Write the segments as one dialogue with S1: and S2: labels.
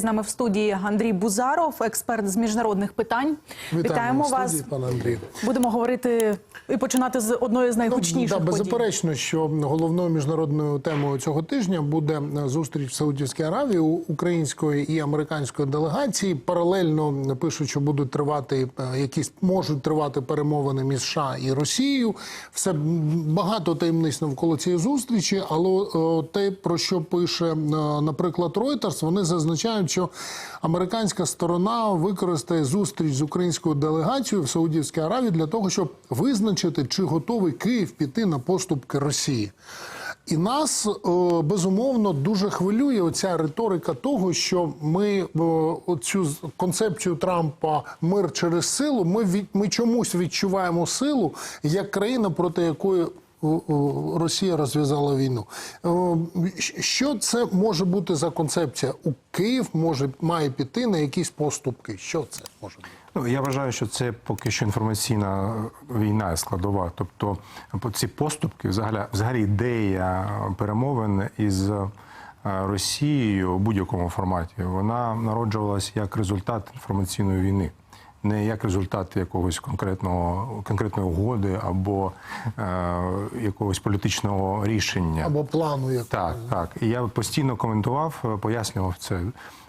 S1: З нами в студії Андрій Бузаров, експерт з міжнародних питань.
S2: Вітаємо, в
S1: вас.
S2: студії, пане Андрію.
S1: Будемо говорити і починати з одної з найгучніших
S2: Ну, да,
S1: подій.
S2: беззаперечно, що головною міжнародною темою цього тижня буде зустріч в Саудівській Аравії у української і американської делегації. Паралельно пишуть, що будуть тривати е, якісь можуть тривати перемовини між США і Росією. Все багато таємниць навколо цієї зустрічі, але е, те, про що пише, е, наприклад, Reuters, вони зазначають, що американська сторона використає зустріч з українською делегацією в Саудівській Аравії для того, щоб визначити, чи готовий Київ піти на поступки Росії. І нас е, безумовно дуже хвилює оця риторика того, що ми е, оцю концепцію Трампа мир через силу. Ми від ми чомусь відчуваємо силу як країна, проти якої Росія розв'язала війну. Е, Що це може бути за концепція? У Київ може має піти на якісь поступки. Що це може бути?
S3: Ну, я вважаю, що це поки що інформаційна війна складова. Тобто ці поступки, взагалі, взагалі ідея перемовин із е, Росією у будь-якому форматі, вона народжувалась як результат інформаційної війни. Не як результат якогось конкретного конкретної угоди або е, якогось політичного рішення.
S2: Або плану як
S3: Так, так. І я постійно коментував, е, пояснював це.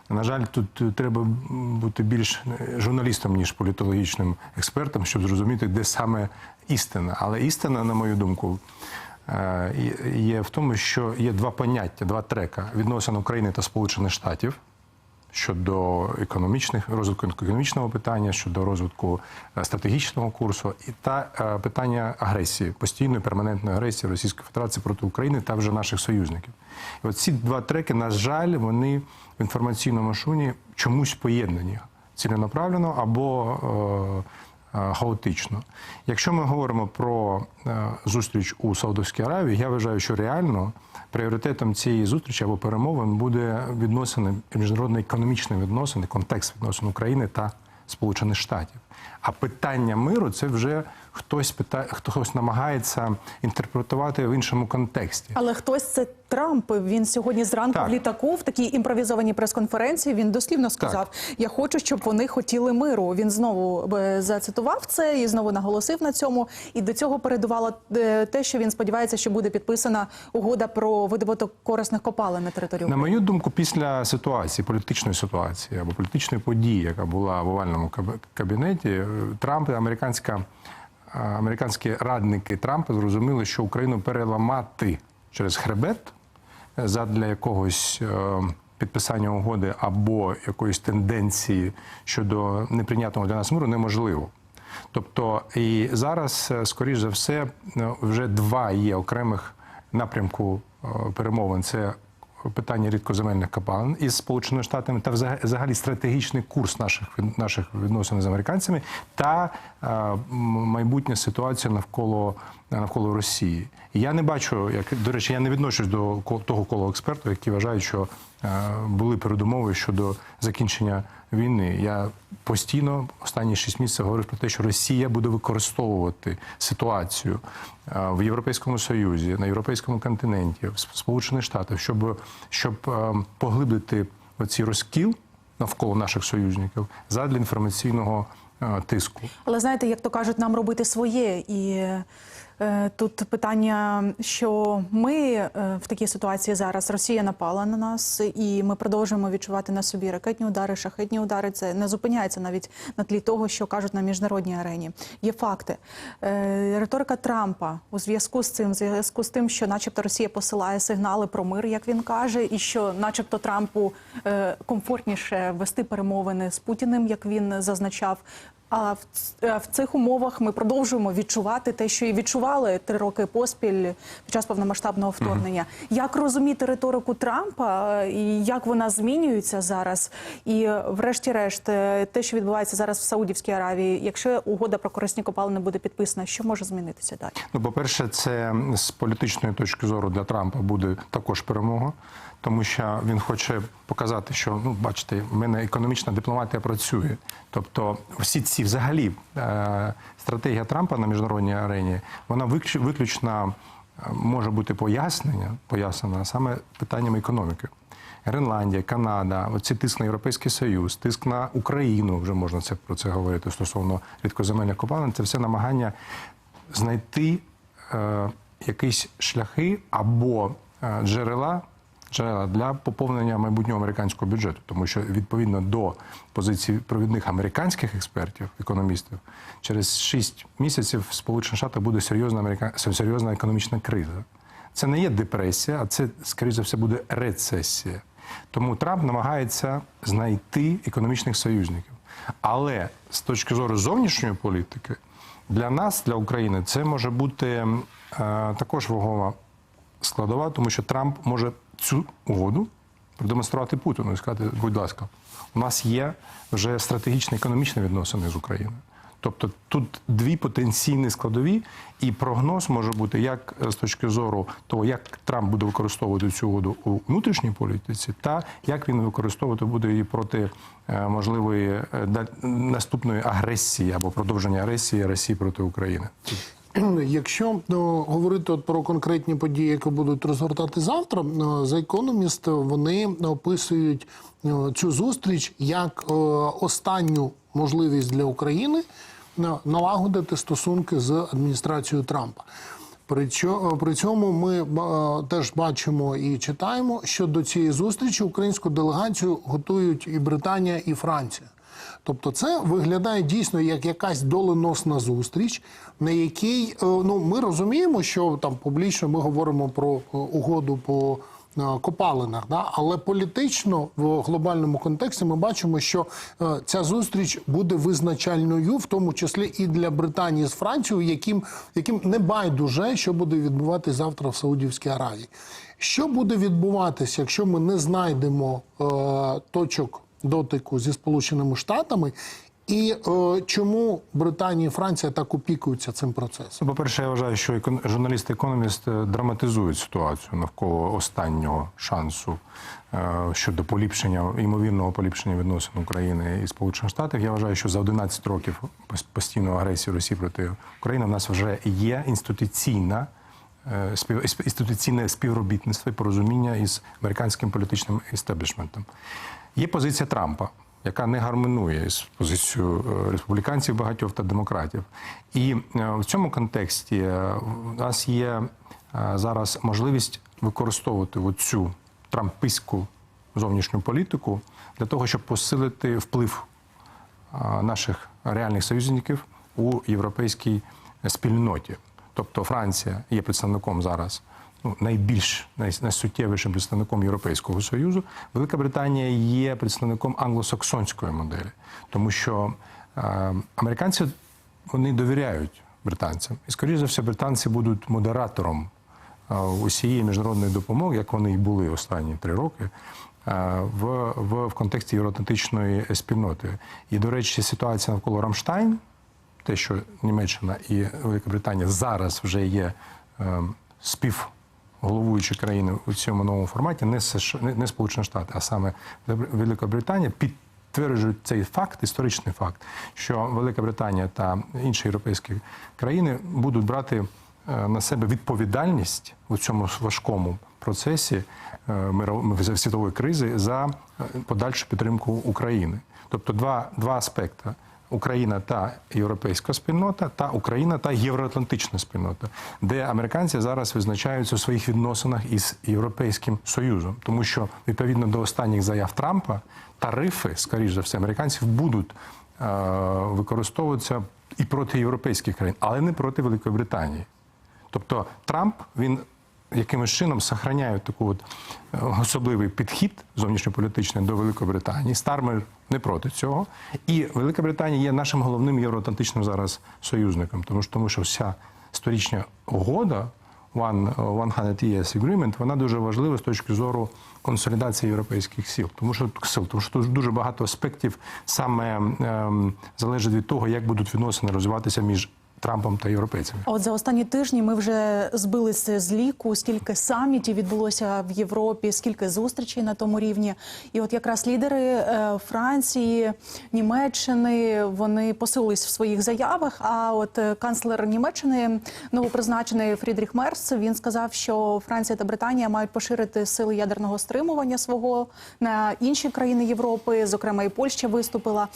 S3: На жаль, тут е, треба бути більш е, журналістом, ніж політологічним експертом, щоб зрозуміти, де саме істина. Але істина, на мою думку, є в тому, що є два поняття, два трека відносин України та Сполучених Штатів щодо економічних розвитку економічного питання, щодо розвитку е, стратегічного курсу, і та е, питання агресії, постійної перманентної агресії Російської Федерації проти України та вже наших союзників. І от ці два треки, на жаль, вони в інформаційному шуні чомусь поєднані ціленаправлено або е, хаотично. Якщо ми говоримо про зустріч у Саудовській Аравії, я вважаю, що реально пріоритетом цієї зустрічі або перемовин буде відносини міжнародні економічні відносини, контекст відносин України та Сполучених Штатів. А питання миру це вже хтось питає, хтось намагається інтерпретувати в іншому контексті.
S1: Але хтось це Трамп. Він сьогодні зранку
S3: Так.
S1: в літаку в такій імпровізованій прес-конференції. Він дослівно сказав: Я хочу, щоб вони хотіли миру. Він знову е, зацитував це і знову наголосив на цьому. І до цього передувало е, те, що він сподівається, що буде підписана угода про видобуток корисних копалин на території
S3: На мою думку, після ситуації, політичної ситуації або політичної події, яка була в овальному каб- кабінеті, е, Трамп і американська, американські радники Трампа зрозуміли, що Україну переламати через хребет е, задля якогось е, підписання угоди або якоїсь тенденції щодо неприйнятного для нас миру неможливо. Тобто і зараз, е, скоріш за все, вже два є окремих напрямку перемовин. Це питання рідкоземельних копалин із Сполученими Штатами та взага- взагалі стратегічний курс наших наших відносин з американцями та е, майбутня ситуація навколо навколо Росії. Я не бачу, як до речі, я не відношусь до того кола експертів, які вважають, що е, були передумови щодо закінчення війни. Я постійно останні шість місяців говорив про те, що Росія буде використовувати ситуацію е, в Європейському Союзі, на європейському континенті, в Сполучених Штатах, щоб, щоб е, поглибити оці розкіл навколо наших союзників задля інформаційного е, тиску.
S1: Але знаєте, як то кажуть, нам робити своє. І е, тут питання, що ми е, в такій ситуації зараз Росія напала на нас, і ми продовжуємо відчувати на собі ракетні удари, шахетні удари. Це не зупиняється навіть на тлі того, що кажуть на міжнародній арені. Є факти. Е, риторика Трампа у зв'язку з цим, зв'язку з тим, що, начебто, Росія посилає сигнали про мир, як він каже, і що, начебто, Трампу е, комфортніше вести перемовини з Путіним, як він зазначав. А в, е, в цих умовах ми продовжуємо відчувати те, що і відчували три роки поспіль під час повномасштабного вторгнення. Як розуміти риторику Трампа е, і як вона змінюється зараз? І, е, врешті-решт, те, що відбувається зараз в Саудівській Аравії, якщо угода про корисні копалини буде підписана, що може змінитися далі?
S3: Ну, по-перше, це з політичної точки зору для Трампа буде також перемога, тому що він хоче показати, що ну бачите, в мене економічна дипломатія працює. Тобто, всі ці взагалі е, стратегія Трампа на міжнародній арені, вона виключ- виключно е, може бути пояснення, пояснена саме питанням економіки. Гренландія, Канада, оці тиск на Європейський Союз, тиск на Україну, вже можна це про це говорити стосовно рідкоземельних копалин. Це все намагання знайти е, якісь шляхи або е, джерела. Джерела для поповнення майбутнього американського бюджету, тому що відповідно до позицій провідних американських експертів, економістів, через 6 місяців в Сполучених Штатах буде серйозна америка... серйозна економічна криза. Це не є депресія, а це, скоріше за все, буде рецесія. Тому Трамп намагається знайти економічних союзників. Але з точки зору зовнішньої політики, для нас, для України, це може бути е, також вагома складова, тому що Трамп може цю угоду продемонструвати Путіну і сказати, будь ласка, у нас є вже стратегічні економічні відносини з Україною. Тобто тут дві потенційні складові, і прогноз може бути як з точки зору того, як Трамп буде використовувати цю угоду у внутрішній політиці, та як він використовувати буде її проти е, можливої е, наступної агресії або продовження агресії Росії проти України.
S2: Якщо ну, говорити от про конкретні події, які будуть розгортати завтра, ну, за економіст вони описують цю зустріч як е, останню можливість для України налагодити стосунки з адміністрацією Трампа. При чо- при цьому ми е, теж бачимо і читаємо, що до цієї зустрічі українську делегацію готують і Британія, і Франція. Тобто, це виглядає дійсно як якась доленосна зустріч, на якій е, ну ми розуміємо, що там публічно ми говоримо про е, угоду по е, копалинах, да? але політично в глобальному контексті ми бачимо, що е, ця зустріч буде визначальною, в тому числі і для Британії з Францією, яким, яким не байдуже, що буде відбуватися завтра в Саудівській Аравії. Що буде відбуватися, якщо ми не знайдемо е, точок дотику зі Сполученими Штатами, і е, чому Британія і Франція так опікуються цим процесом?
S3: Ну, По-перше, я вважаю, що екон- журналісти-економіст е, драматизують ситуацію навколо останнього шансу е, щодо поліпшення, ймовірного поліпшення відносин України і Сполучених Штатів. Я вважаю, що за 11 років постійної агресії Росії проти України в нас вже є інституційна. е, Інституційне співробітництво і порозуміння із американським політичним істеблішментом. Є позиція Трампа, яка не гармонує з позицією е, республіканців багатьох та демократів. І е, в цьому контексті е, у нас є е, зараз можливість використовувати цю трампиську зовнішню політику для того, щоб посилити вплив наших реальних союзників у європейській спільноті. Тобто Франція є представником зараз. Ну, найбільш най- найсуттєвішим представником Європейського Союзу, Велика Британія є представником англосаксонської моделі, тому що е, американці вони довіряють британцям, і скоріше за все, британці будуть модератором е, усієї міжнародної допомоги, як вони і були останні три роки, е, в, в, в контексті євроатлантичної спільноти. І, до речі, ситуація навколо Рамштайн, те, що Німеччина і Велика Британія зараз вже є е, співголовуючі країни у цьому новому форматі, не США, не, Сполучені Штати, а саме Велика Британія підтверджують цей факт, історичний факт, що Велика Британія та інші європейські країни будуть брати е, на себе відповідальність у цьому важкому процесі е, світової кризи за е, подальшу підтримку України. Тобто два, два аспекти. Україна та європейська спільнота, та Україна та євроатлантична спільнота, де американці зараз визначаються у своїх відносинах із Європейським Союзом, тому що відповідно до останніх заяв Трампа тарифи, скоріш за все, американців будуть е, використовуватися і проти європейських країн, але не проти Великої Британії. Тобто Трамп він якимось чином сохраняє таку от е, особливий підхід зовнішньополітичний до Великої Британії. Стармер не проти цього. І Велика Британія є нашим головним євроатлантичним зараз союзником, тому що тому що вся сторічня угода. One, uh, 100 Years Agreement, вона дуже важлива з точки зору консолідації європейських сил, тому що сил, тому що тут дуже багато аспектів саме ем, залежить від того, як будуть відносини розвиватися між Трампом та європейцями.
S1: От за останні тижні ми вже збилися з ліку, скільки самітів відбулося в Європі, скільки зустрічей на тому рівні. І от якраз лідери е, Франції, Німеччини вони посилились в своїх заявах. А от е, канцлер Німеччини, новопризначений Фрідріх Мерц, він сказав, що Франція та Британія мають поширити сили ядерного стримування свого на інші країни Європи, зокрема і Польща виступила.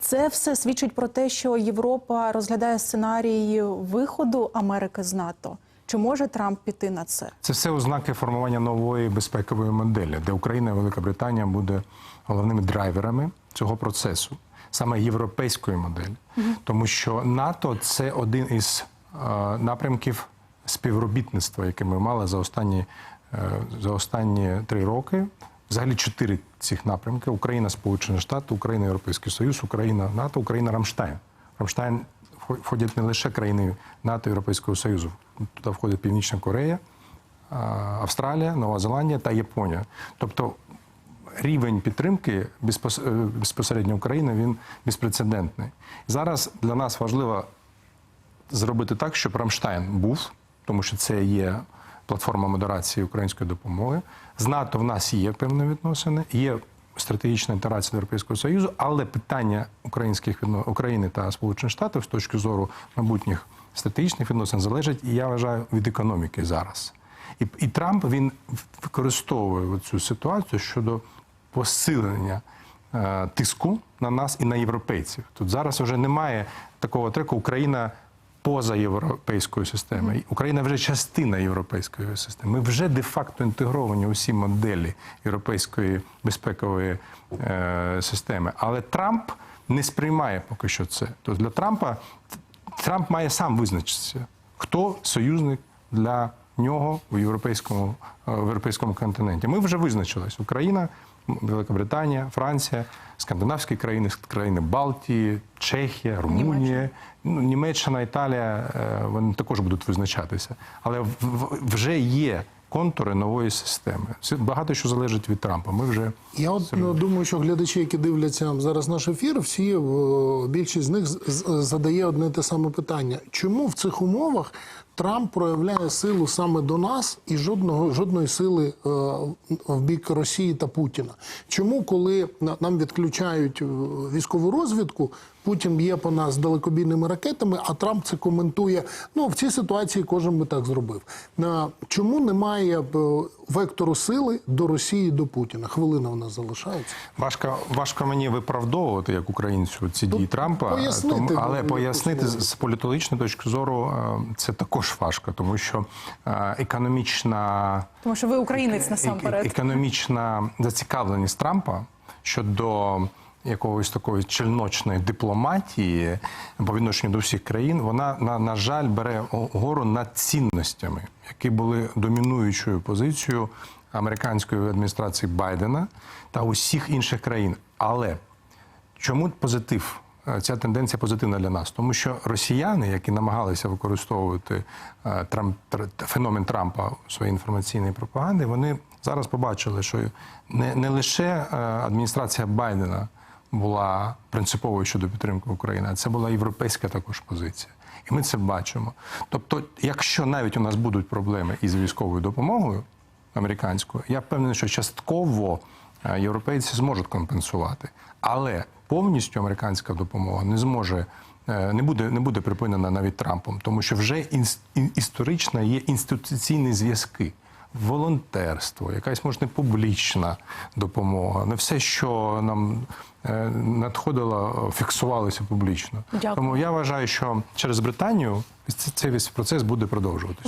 S1: Це все свідчить про те, що Європа розглядає сценарій виходу Америки з НАТО. Чи може Трамп піти на це?
S3: Це все ознаки формування нової безпекової моделі, де Україна і Велика Британія буде головними драйверами цього процесу, саме європейської моделі, тому що НАТО це один із е, напрямків співробітництва, яке ми мали за останні, е, за останні три роки. Взагалі чотири цих напрямки: Україна, Сполучені Штати, Україна, Європейський Союз, Україна, НАТО, Україна, Рамштайн. Рамштайн входять не лише країни НАТО Європейського Союзу. Туди входить Північна Корея, Австралія, Нова Зеландія та Японія. Тобто рівень підтримки е, безпосередньо України він безпрецедентний. Зараз для нас важливо зробити так, щоб Рамштайн був, тому що це є платформа модерації української допомоги. З НАТО в нас є певні відносини, є стратегічна інтеграція до Європейського Союзу, але питання українських. України та Сполучених Штатів з точки зору майбутніх стратегічних відносин залежить, я вважаю, від економіки зараз. І, і Трамп він використовує цю ситуацію щодо посилення е, тиску на нас і на європейців. Тут зараз вже немає такого треку Україна поза європейською системою. Україна вже частина європейської системи. Ми вже де-факто інтегровані у всі моделі європейської безпекової е, системи. Але Трамп не сприймає поки що це. Тобто для Трампа Трамп має сам визначитися, хто союзник для нього у європейському, е, в європейському континенті. Ми вже визначились: Україна, Велика Британія, Франція, скандинавські країни, країни Балтії, Чехія, Румунія,
S1: Німеччина.
S3: ну, Німеччина, Італія. е, Вони також будуть визначатися. Але вже є контури нової системи. Це багато що залежить від Трампа. Ми вже
S2: Я от ну, думаю, що глядачі, які дивляться зараз наш ефір, всі о, більшість з них задає одне те саме питання: чому в цих умовах Трамп проявляє силу саме до нас і жодного жодної сили е, в бік Росії та Путіна? Чому, коли на- нам відключають е, військову розвідку, Путін б'є по нас далекобійними ракетами, а Трамп це коментує. Ну в цій ситуації кожен би так зробив. Чому немає е, вектору сили до Росії до Путіна? Хвилина в нас залишається.
S3: Важко, важко мені виправдовувати як українцю ці дії Трампа,
S2: пояснити,
S3: але
S2: ну,
S3: пояснити з з політологічної точки зору е, це також важко, тому що е, економічна
S1: Тому що ви українець насамперед.
S3: економічна зацікавленість Трампа щодо якоїсь такої чільночної дипломатії по відношенню до всіх країн, вона на, на жаль бере гору над цінностями, які були домінуючою позицією американської адміністрації Байдена та усіх інших країн. Але Чому позитив? Е, Ця тенденція позитивна для нас, тому що росіяни, які намагалися використовувати е, Трамп, тр- феномен Трампа у своїй інформаційній пропаганді, вони зараз побачили, що не, не лише е, адміністрація Байдена була принциповою щодо підтримки України, а це була європейська також позиція. І ми це бачимо. Тобто, якщо навіть у нас будуть проблеми із військовою допомогою американською, я впевнений, що частково е, європейці зможуть компенсувати, але повністю американська допомога не зможе. е, Не буде, не буде припинена навіть Трампом, тому що вже ін- історично є інституційні зв'язки, волонтерство, якась може не публічна допомога. Не все, що нам е, надходило, фіксувалося публічно.
S1: Дякую.
S3: Тому я вважаю, що через Британію цей весь процес буде продовжуватися.